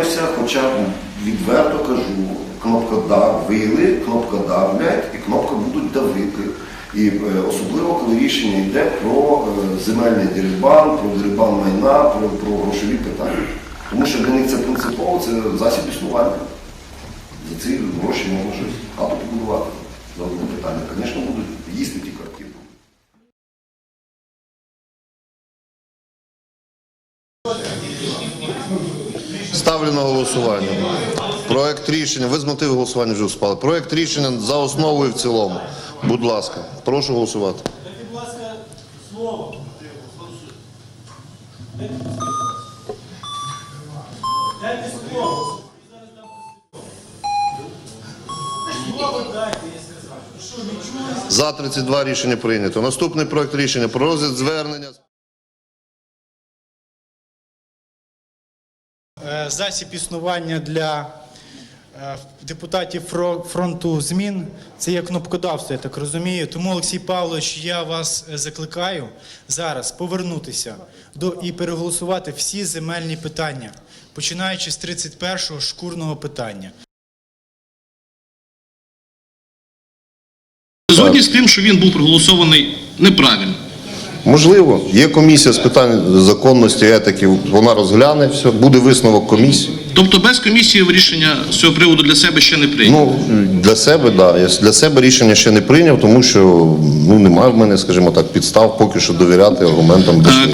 боремося, хоча відверто кажу, кнопкодавили, кнопкодавлять і кнопка будуть давити. І е, особливо, коли рішення йде про е, земельний дерибан, про дерибан майна, про, про грошові питання. Тому що для них це принципово, це засіб існування. За ці гроші можна щось хату побудувати. За одне питання. Звісно, будуть їсти ті картки. Ставлю на голосування. Проект рішення. Ви з мотивів голосування вже спали. Проект рішення за основу і в цілому. Будь ласка, прошу голосувати. За 32 рішення прийнято. Наступний проект рішення про розгляд звернення. Засіб існування для е, депутатів фронту змін це є кнопкодавство, я так розумію. Тому, Олексій Павлович, я вас е, закликаю зараз повернутися до і переголосувати всі земельні питання, починаючи з 31-го шкурного питання. Згодні з тим, що він був проголосований неправильно. Можливо, є комісія з питань законності, етики. Вона розгляне все. Буде висновок комісії. Тобто без комісії рішення з цього приводу для себе ще не прийняв? Ну для себе, да. Я для себе рішення ще не прийняв, тому що ну немає в мене, скажімо так, підстав поки що довіряти аргументам. Е.